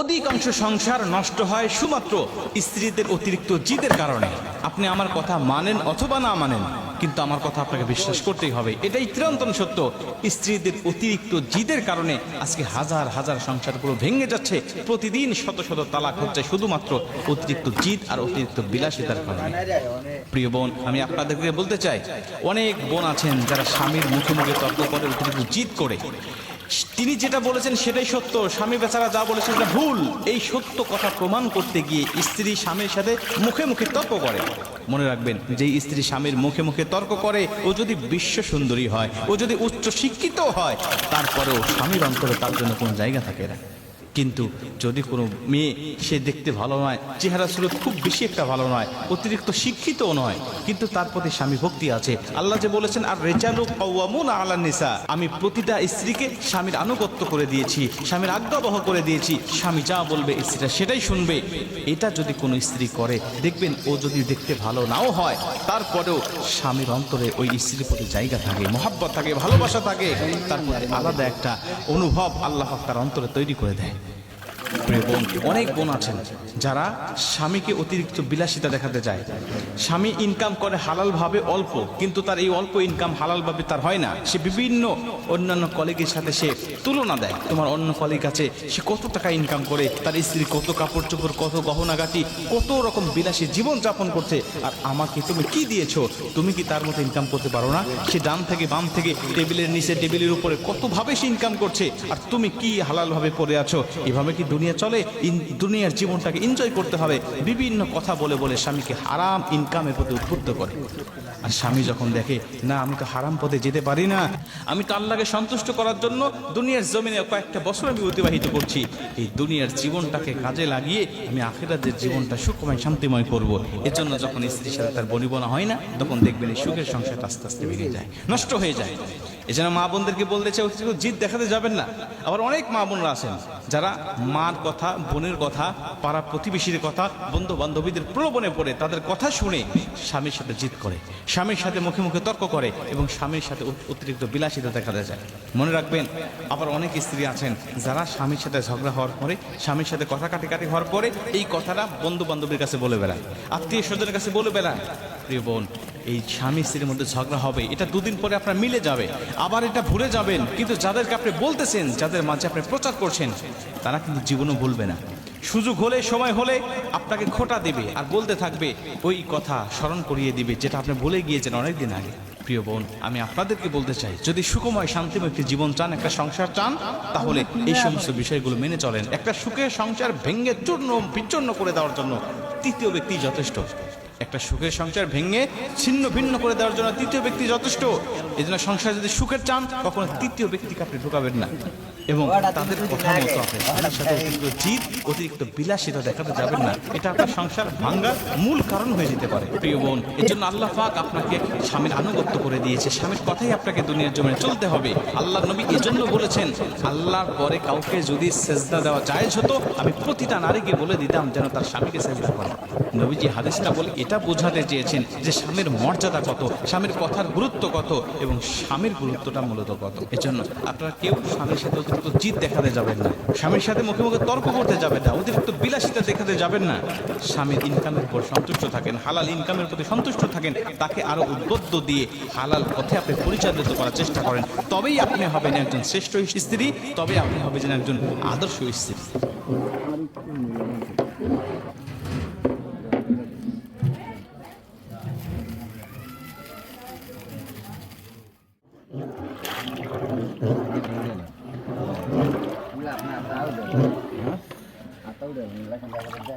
অধিকাংশ সংসার নষ্ট হয় শুধুমাত্র স্ত্রীদের অতিরিক্ত জিদের কারণে। আপনি আমার কথা মানেন অথবা না মানেন, কিন্তু আমার কথা আপনাকে বিশ্বাস করতেই হবে। এটাই চিরন্তন সত্য। স্ত্রীদের অতিরিক্ত জিদের কারণে আজকে হাজার হাজার সংসার পুরো ভেঙে যাচ্ছে। প্রতিদিন শত শত তালাক হচ্ছে শুধুমাত্র অতিরিক্ত জিদ আর অতিরিক্ত বিলাসিতার কারণে। প্রিয় বোন, আমি আপনাদেরকে বলতে চাই, অনেক বোন আছেন যারা স্বামীর মুখে মুখে তর্ক করে অতিরিক্ত জিদ করে। তিনি যেটা বলেছেন সেটাই সত্য। স্বামী বেচারা যা বলেছেন সেটা ভুল। এই সত্য কথা প্রমাণ করতে গিয়ে স্ত্রী স্বামীর সাথে মুখে মুখে তর্ক করে। মনে রাখবেন যে স্ত্রী স্বামীর মুখে মুখে তর্ক করে, ও যদি বিশ্ব সুন্দরী হয়, ও যদি উচ্চ শিক্ষিত হয়, তারপরেও স্বামীর অন্তরে তার জন্য কোনো জায়গা থাকে না। কিন্তু যদি কোনো মেয়ে সে দেখতে ভালো নয়, চেহারা স্রোত খুব বেশি একটা ভালো নয়, অতিরিক্ত শিক্ষিতও নয়, কিন্তু তার প্রতি স্বামী ভক্তি আছে। আল্লাহ যে বলেছেন, আর রেচালু কওয়ামুন আলা নিসা আমি প্রতিটা স্ত্রীকে স্বামীর আনুগত্য করে দিয়েছি, স্বামীর আজ্ঞাবহ করে দিয়েছি, স্বামী যা বলবে স্ত্রীটা সেটাই শুনবে। এটা যদি কোনো স্ত্রী করে, দেখবেন ও যদি দেখতে ভালো নাও হয়, তারপরেও স্বামীর অন্তরে ওই স্ত্রীর প্রতি জায়গা থাকে, মহাব্বত থাকে, ভালোবাসা থাকে। তার প্রতি আলাদা একটা অনুভব আল্লাহ তার অন্তরে তৈরি করে দেয়। অনেক বোন আছেন যারা স্বামীকে অতিরিক্ত বিলাসিতা দেখাতে যায়। স্বামী ইনকাম করে হালালভাবে অল্প, কিন্তু তার এই অল্প ইনকাম হালালভাবে তার হয় না। সে বিভিন্ন অন্যান্য কলিগের সাথে সে তুলনা দেয়। তোমার অন্য কলিগ আছে, সে কত টাকা ইনকাম করে, তার স্ত্রী কত কাপড় চোপড় কত গহনাগাটি, কত রকম বিলাসী জীবন যাপন করছে। আর আমাকে তুমি কি দিয়েছ? তুমি কি তার মতো ইনকাম করতে পারো না? সে ডান থেকে বাম থেকে টেবিলের নিচে টেবিলের উপরে কতভাবে সে ইনকাম করছে? আর তুমি কি হালালভাবে পড়ে আছো? এভাবে কি দুনিয়া চলে দুনিয়ার জীবনটাকে এনজয় করতে হবে। বিভিন্ন কথা বলে বলে স্বামীকে হারাম ইনকামের প্রতি উদ্বুদ্ধ করে। আর স্বামী যখন দেখে, না, আমি তো হারাম পথে যেতে পারি না। আমি তো আল্লাহকে সন্তুষ্ট করার জন্য দুনিয়ার জমিনে কয়েকটা বছর আমি অতিবাহিত করছি। এই দুনিয়ার জীবনটাকে কাজে লাগিয়ে আমি আখেরাতের জীবনটা সুখময়, শান্তিময় করব। এর জন্য যখন স্ত্রীর সাথে তার বনিবনা হয় না, তখন দেখবেন এই সুখের সংসারটা আস্তে আস্তে ভেঙে যায়, নষ্ট হয়ে যায়। এই জন্য মা বোনদেরকে বলতে চাই জিদ দেখাতে যাবেন না। আবার অনেক মা বোনরা আছেন যারা মার কথা, বোনের কথা, পাড়া প্রতিবেশীর কথা বন্ধু বান্ধবীদের প্রলোভনে পড়ে, তাদের কথা শুনে স্বামীর সাথে জিদ করে, স্বামীর সাথে মুখে মুখে তর্ক করে এবং স্বামীর সাথে অতিরিক্ত বিলাসিতা দেখা যায় মনে রাখবেন, আবার অনেক স্ত্রী আছেন যারা স্বামীর সাথে ঝগড়া হওয়ার পরে, স্বামীর সাথে কথা কাটি কাটি হওয়ার পরে এই কথাটা বন্ধু বান্ধবীর কাছে বলে বেড়ায় আত্মীয় স্বজনের কাছে বলে বেড়ায়। প্রিয় বোন এই স্বামী স্ত্রীর মধ্যে ঝগড়া হবে, এটা দুদিন পরে আপনার মিলে যাবে। আবার এটা ভুলে যাবেন, কিন্তু যাদেরকে আপনি বলতেছেন, যাদের মাঝে আপনি প্রচার করছেন, তারা কিন্তু জীবনও ভুলবে না। সুযোগ হলে, সময় হলে আপনাকে খোটা দেবে আর বলতে থাকবে, ওই কথা স্মরণ করিয়ে দিবে, যেটা আপনি ভুলে গিয়েছেন অনেকদিন আগে। প্রিয় বোন, আমি আপনাদেরকে বলতে চাই, যদি সুখময়, শান্তিময় একটি জীবন চান, একটা সংসার চান, তাহলে এই সমস্ত বিষয়গুলো মেনে চলেন। একটা সুখের সংসার ভেঙে চূর্ণ, বিচ্ছন্ন করে দেওয়ার জন্য তৃতীয় ব্যক্তি যথেষ্ট। একটা সুখের সংসার ভেঙে ছিন্ন ভিন্ন করে দেওয়ার জন্য তৃতীয় ব্যক্তি যথেষ্ট। এই জন্য সংসার যদি সুখের চান, কখনো তৃতীয় ব্যক্তিকে আপনি ঢোকাবেন না। এবং তাদের কথা মতো অতিরিক্ত জিদ, অতিরিক্ত বিলাসিতা দেখাতে যাবেন না। এটা আপনার সংসার ভাঙ্গার মূল কারণ হয়ে যেতে পারে। প্রিয় বোন এর জন্য আল্লাহ পাক আপনাকে স্বামীর আনুগত্য করে দিয়েছে। স্বামীর কথাই আপনাকে দুনিয়ার জমিনে চলতে হবে। আল্লাহ নবী এজন্য বলেছেন, আল্লাহর পরে কাউকে যদি সেজদা দেওয়া জায়েজ হতো, আমি প্রতিটা নারীকে বলে দিতাম যেন তার স্বামীকে সেজদা করে। নবীজি হাদিসটা বলে এটা বোঝাতে চেয়েছেন যে স্বামীর মর্যাদা কত, স্বামীর কথার গুরুত্ব কত এবং স্বামীর গুরুত্বটা মূলত কত। এজন্য আপনারা কেউ স্বামীর সাথে অতিরিক্ত জিদ দেখাতে যাবেন না, স্বামীর সাথে মুখে মুখে তর্ক করতে যাবেন না, অতিরিক্ত বিলাসিতা দেখাতে যাবেন না। স্বামীর ইনকামের উপর সন্তুষ্ট থাকেন, হালাল ইনকামের প্রতি সন্তুষ্ট থাকেন, তাকে আরও উদ্বুদ্ধ দিয়ে হালাল পথে আপনি পরিচালিত করার চেষ্টা করেন। তবেই আপনি হবেন একজন শ্রেষ্ঠ স্ত্রী তবে আপনি হবেন একজন আদর্শ স্ত্রী। atau udah mulai sampai kerja